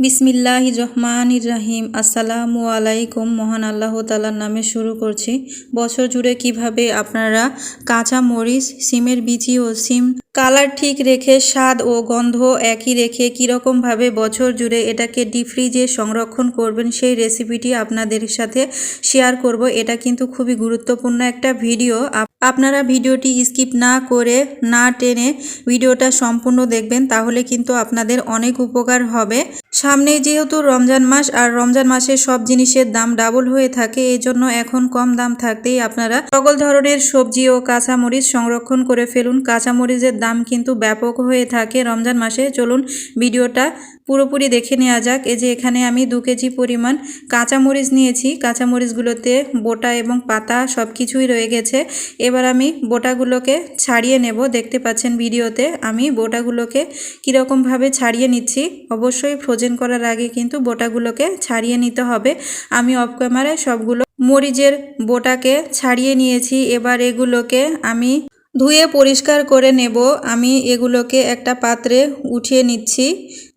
বিসমিল্লাহ রহমান রাহিম। আসসালামু আলাইকুম। মহান আল্লাহ তালার নামে শুরু করছি। বছর জুড়ে কীভাবে আপনারা কাঁচা মরিচ সিমের বিচি ও সিম কালার ঠিক রেখে, স্বাদ ও গন্ধ একই রেখে কীরকমভাবে বছর জুড়ে এটাকে ডিপ ফ্রিজে সংরক্ষণ করবেন, সেই রেসিপিটি আপনাদের সাথে শেয়ার করব। এটা কিন্তু খুবই গুরুত্বপূর্ণ একটা ভিডিও আপ- আপনারা ভিডিওটি স্কিপ না করে, না টেনে ভিডিওটা সম্পূর্ণ দেখবেন, তাহলে কিন্তু আপনাদের অনেক উপকার হবে। সামনে যেহেতু রমজান মাস, আর রমজান মাসে সব জিনিসের দাম ডাবল হয়ে থাকে এই জন্য এখন কম দাম থাকতেই আপনারা সকল ধরনের সবজি ও কাঁচামরিচ সংরক্ষণ করে ফেলুন। কাঁচামরিচের দাম কিন্তু ব্যাপক হয়ে থাকে রমজান মাসে। চলুন ভিডিওটা পুরোপুরি দেখে নেওয়া যাক। এই যে এখানে আমি দু কেজি পরিমাণ কাঁচামরিচ নিয়েছি। কাঁচামরিচগুলোতে বোটা এবং পাতা সব কিছুই রয়ে গেছে। এবার আমি বোটাগুলোকে ছাড়িয়ে নেব। দেখতে পাচ্ছেন ভিডিওতে আমি বোটাগুলোকে কীরকমভাবে ছাড়িয়ে নিচ্ছি। অবশ্যই ফ্রোজেন করার আগে কিন্তু বোটাগুলোকে ছাড়িয়ে নিতে হবে। আমি অফ ক্যামেরায় সবগুলো মরিচের বোটাকে ছাড়িয়ে নিয়েছি। এবার এগুলোকে আমি ধুয়ে পরিষ্কার করে নেব। আমি এগুলোকে একটা পাত্রে উঠিয়ে নিচ্ছি।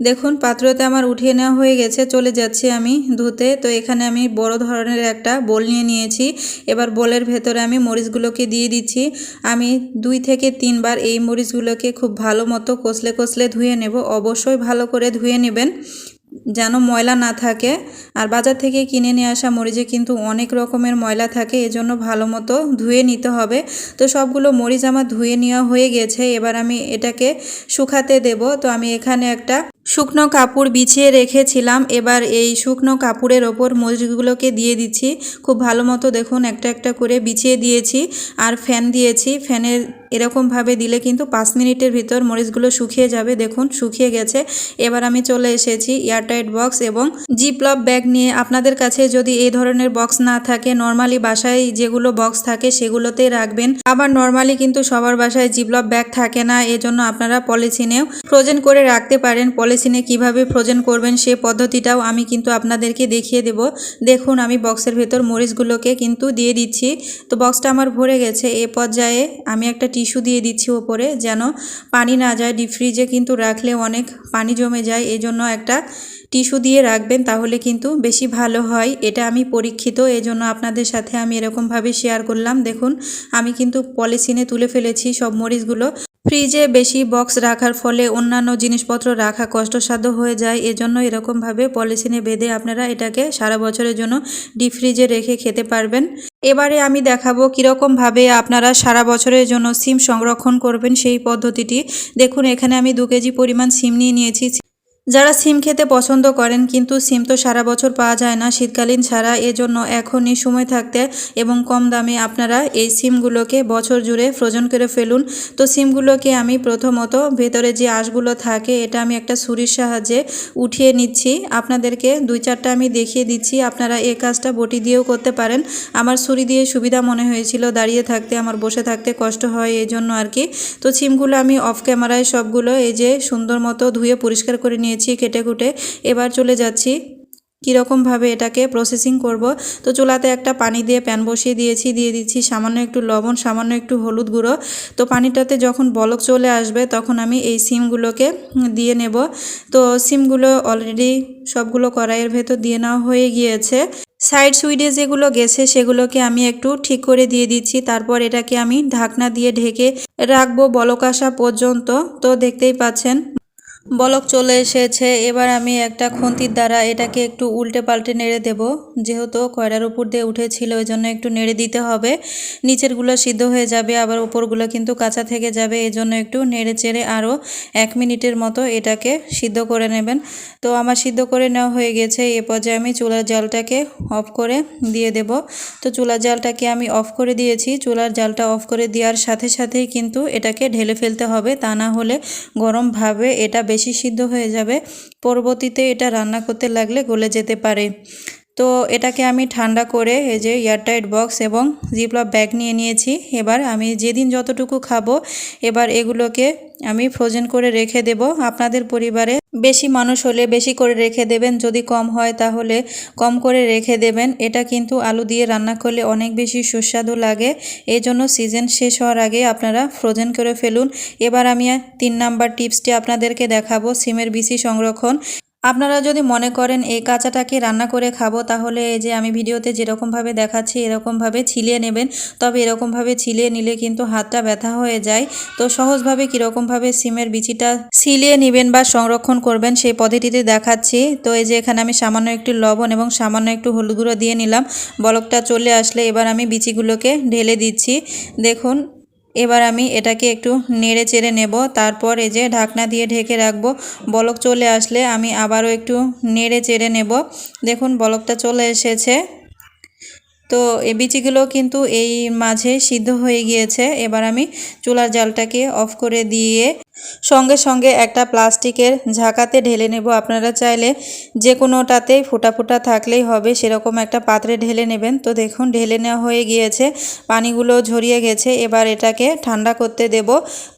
দেখুন, পাত্রতে আমার উঠিয়ে নেওয়া হয়ে গেছে, চলে যাচ্ছি আমি ধুতে। তো এখানে আমি বড় ধরনের একটা বোল নিয়ে নিয়েছি। এবার বোলের ভেতরে আমি মরিচগুলোকে দিয়ে দিচ্ছি। আমি দুই থেকে তিনবার এই মরিচগুলোকে খুব ভালো মতো কষলে কষলে ধুয়ে নেব। অবশ্যই ভালো করে ধুয়ে নেবেন। যেন ময়লা না থাকে। আর বাজার থেকে কিনে নিয়ে আসা মরিচে কিন্তু অনেক রকমের ময়লা থাকে, এজন্য ভালো মতো ধুয়ে নিতে হবে। তো সবগুলো মরিচ আমার ধুয়ে নেওয়া হয়ে গেছে, এবার আমি এটাকে শুকাতে দেব। তো আমি এখানে একটা শুকনো কাপড় বিছিয়ে রেখেছিলাম। এবার এই শুকনো কাপড়ের ওপর মরিচগুলোকে দিয়ে দিচ্ছি। খুব ভালো মতো দেখুন, একটা একটা করে বিছিয়ে দিয়েছি আর ফ্যান দিয়েছি। ফ্যানের এরকমভাবে দিলে কিন্তু পাঁচ মিনিটের ভিতর মরিচগুলো শুকিয়ে যাবে। দেখুন, শুকিয়ে গেছে। এবার আমি চলে এসেছি এয়ারটাইট বক্স এবং জিপলপ ব্যাগ নিয়ে। আপনাদের কাছে যদি এই ধরনের বক্স না থাকে, নর্মালি বাসায় যেগুলো বক্স থাকে সেগুলোতেই রাখবেন। আবার নর্মালি কিন্তু সবার বাসায় জিপলপ ব্যাগ থাকে না, এজন্য আপনারা পলিথিনেও ফ্রোজেন করে রাখতে পারেন। পলিথিনে কীভাবে ফ্রোজেন করবেন সে পদ্ধতিটাও আমি কিন্তু আপনাদেরকে দেখিয়ে দেব। দেখুন, আমি বক্সের ভেতর মরিচগুলোকে কিন্তু দিয়ে দিচ্ছি। তো বক্সটা আমার ভরে গেছে। এ পর্যায়ে আমি একটা টিস্যু দিয়ে দিচ্ছি ওপরে, যেন পানি না যায়। ডিপ ফ্রিজে কিন্তু রাখলে অনেক পানি জমে যায়। এই জন্য একটা টিস্যু দিয়ে রাখবেন, তাহলে কিন্তু বেশি ভালো হয়। এটা আমি পরীক্ষিত এই জন্য আপনাদের সাথে আমি এরকমভাবে শেয়ার করলাম। দেখুন, আমি কিন্তু পলিসিনে তুলে ফেলেছি সব মরিচগুলো। ফ্রিজে বেশি বক্স রাখার ফলে অন্যান্য জিনিসপত্র রাখা কষ্টসাধ্য হয়ে যায়। এজন্য এরকমভাবে পলিসিনে বেঁধে আপনারা এটাকে সারা বছরের জন্য ডিপ ফ্রিজে রেখে খেতে পারবেন। এবারে আমি দেখাবো কীরকমভাবে আপনারা সারা বছরের জন্য সিম সংরক্ষণ করবেন সেই পদ্ধতিটি। দেখুন, এখানে আমি দু কেজি পরিমাণ সিম নিয়ে নিয়েছি। যারা সিম খেতে পছন্দ করেন, কিন্তু সিম তো সারা বছর পাওয়া যায় না, শীতকালীন ছাড়া এজন্য এখনই সময় থাকতে এবং কম দামে আপনারা এই সিমগুলোকে বছর জুড়ে ফ্রোজন করে ফেলুন। তো সিমগুলোকে আমি প্রথমত ভেতরে যে আঁশগুলো থাকে, এটা আমি একটা ছুরির সাহায্যে উঠিয়ে নিচ্ছি। আপনাদেরকে দুই চারটা আমি দেখিয়ে দিচ্ছি, আপনারা এই কাজটা বটি দিয়েও করতে পারেন। আমার ছুরি দিয়ে সুবিধা মনে হয়েছিল দাঁড়িয়ে থাকতে, আমার বসে থাকতে কষ্ট হয় এই জন্য আর কি। তো সিমগুলো আমি অফ ক্যামেরায় সবগুলো এই যে সুন্দর মতো ধুয়ে পরিষ্কার করে নিয়েছি কেটে কুটে এবার চলে যাচ্ছি। কীরকমভাবে এটাকে প্রসেসিং করব? তো চুলাতে একটা পানি দিয়ে প্যান বসিয়ে দিয়েছি, দিয়ে দিচ্ছি সামান্য একটু লবণ, সামান্য একটু হলুদ গুঁড়ো। তো পানিটাতে যখন বলক চলে আসবে তখন আমি এই সিমগুলোকে দিয়ে নেব। তো সিমগুলো অলরেডি সবগুলো কড়াইয়ের ভেতর দিয়ে নেওয়া হয়ে গিয়েছে। সাইড সুইডে যেগুলো গেছে সেগুলোকে আমি একটু ঠিক করে দিয়ে দিচ্ছি। তারপর এটাকে আমি ঢাকনা দিয়ে ঢেকে রাখব বলক আসা পর্যন্ত। তো দেখতেই পাচ্ছেন বলক চলে এসেছে। এবার আমি একটা খুন্তির দ্বারা এটাকে একটু উল্টে পাল্টে নেড়ে দেব। যেহেতু কয়লার উপর দিয়ে উঠেছিল ওই জন্য একটু নেড়ে দিতে হবে। নিচেরগুলো সিদ্ধ হয়ে যাবে, আবার উপরগুলো কিন্তু কাঁচা থেকে যাবে। এই জন্য একটু নেড়ে চেড়ে আরও এক মিনিটের মতো এটাকে সিদ্ধ করে নেবেন। তো আমার সিদ্ধ করে নেওয়া হয়ে গেছে। এ পর্যায়ে আমি চুলার জালটাকে অফ করে দিয়ে দেব। তো চুলার জালটাকে আমি অফ করে দিয়েছি। চুলার জালটা অফ করে দেওয়ার সাথে সাথেই কিন্তু এটাকে ঢেলে ফেলতে হবে। তা না হলে গরমভাবে এটা বেশি সিদ্ধ হয়ে যাবে। পরবর্তীতে এটা রান্না করতে লাগলে গলে যেতে পারে। তো এটাকে আমি ঠান্ডা করে এই যে এয়ারটাইট বক্স এবং জিপলপ ব্যাগ নিয়ে নিয়েছি। এবার আমি যেদিন যতটুকু খাব, এবার এগুলোকে আমি ফ্রোজেন করে রেখে দেব। আপনাদের পরিবারে বেশি মানুষ হলে বেশি করে রেখে দেবেন, যদি কম হয় তাহলে কম করে রেখে দেবেন। এটা কিন্তু আলু দিয়ে রান্না করলে অনেক বেশি সুস্বাদু লাগে। এই জন্য সিজন শেষ হওয়ার আগে আপনারা ফ্রোজেন করে ফেলুন। এবার আমি তিন নাম্বার টিপসটি আপনাদেরকে দেখাবো, সিমের বিসি সংরক্ষণ। আপনারা যদি মনে করেন এই কাঁচাটাকে রান্না করে খাব, তাহলে এই যে আমি ভিডিওতে যেরকমভাবে দেখাচ্ছি, এরকমভাবে ছিলিয়ে নেবেন। তবে এরকমভাবে ছিলিয়ে নিলে কিন্তু হাতটা ব্যথা হয়ে যায়। তো সহজভাবে কীরকমভাবে সিমের বিচিটা ছিলিয়ে নেবেন বা সংরক্ষণ করবেন সেই পদ্ধতিতে দেখাচ্ছি। তো এই যে এখানে আমি সামান্য একটু লবণ এবং সামান্য একটু হলুদ গুঁড়ো দিয়ে নিলাম। বলকটা চলে আসলে এবার আমি বিচিগুলোকে ঢেলে দিচ্ছি। দেখুন এবার আমি এটাকে একটু নেড়ে চেড়ে নেব। তারপর এই যে ঢাকনা দিয়ে ঢেকে রাখব। বলক চলে আসলে আমি আবারও একটু নেড়ে চেড়ে নেব। দেখুন, বলকটা চলে এসেছে। তো এই বিচিগুলো কিন্তু এই মাঝে সিদ্ধ হয়ে গিয়েছে। এবার আমি চুলার জালটাকে অফ করে দিয়ে সঙ্গে সঙ্গে একটা প্লাস্টিকের ঝাঁকাতে ঢেলে নেব। আপনারা চাইলে যে কোনোটাতেই ফোটা ফোটা থাকলেই হবে, সেরকম একটা পাত্রে ঢেলে নেবেন। তো দেখুন, ঢেলে নেওয়া হয়ে গিয়েছে, পানিগুলো ঝরিয়ে গেছে। এবার এটাকে ঠান্ডা করতে দেব।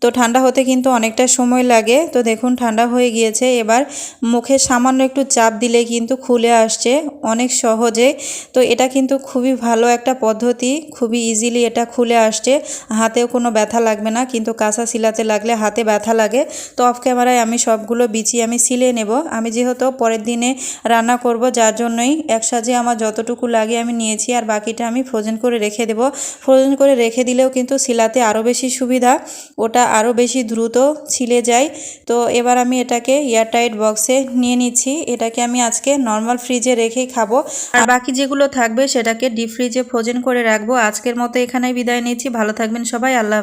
তো ঠান্ডা হতে কিন্তু অনেকটা সময় লাগে। তো দেখুন, ঠান্ডা হয়ে গিয়েছে। এবার মুখে সামান্য একটু চাপ দিলে কিন্তু খুলে আসছে অনেক সহজে। তো এটা কিন্তু খুবই ভালো একটা পদ্ধতি। খুবই ইজিলি এটা খুলে আসছে। হাতেও কোনো ব্যথা লাগবে না। কিন্তু কাঁচা শিলাতে লাগলে হাতে ব্যথা লাগে। তো অফ ক্যামেরায় আমি সবগুলো বিচি আমি সিলে নেব। আমি যেহেতু পরের দিনে রান্না করব, যার জন্যই একসাথে আমার যতটুকু লাগে আমি নিয়েছি আর বাকিটা আমি ফ্রোজেন করে রেখে দেব। ফ্রোজেন করে রেখে দিলেও কিন্তু শিলাতে আরও বেশি সুবিধা, ওটা আরও বেশি দ্রুত ছিলে যায়। তো এবার আমি এটাকে এয়ারটাইট বক্সে নিয়ে নিচ্ছি। এটাকে আমি আজকে নর্মাল ফ্রিজে রেখেই খাব। আর বাকি যেগুলো থাকবে সেটাকে ডিপ ফ্রিজে ফ্রোজেন করে রাখব। আজকের মতো এখানেই বিদায় নিচ্ছি। ভালো থাকবেন সবাই। আল্লাহ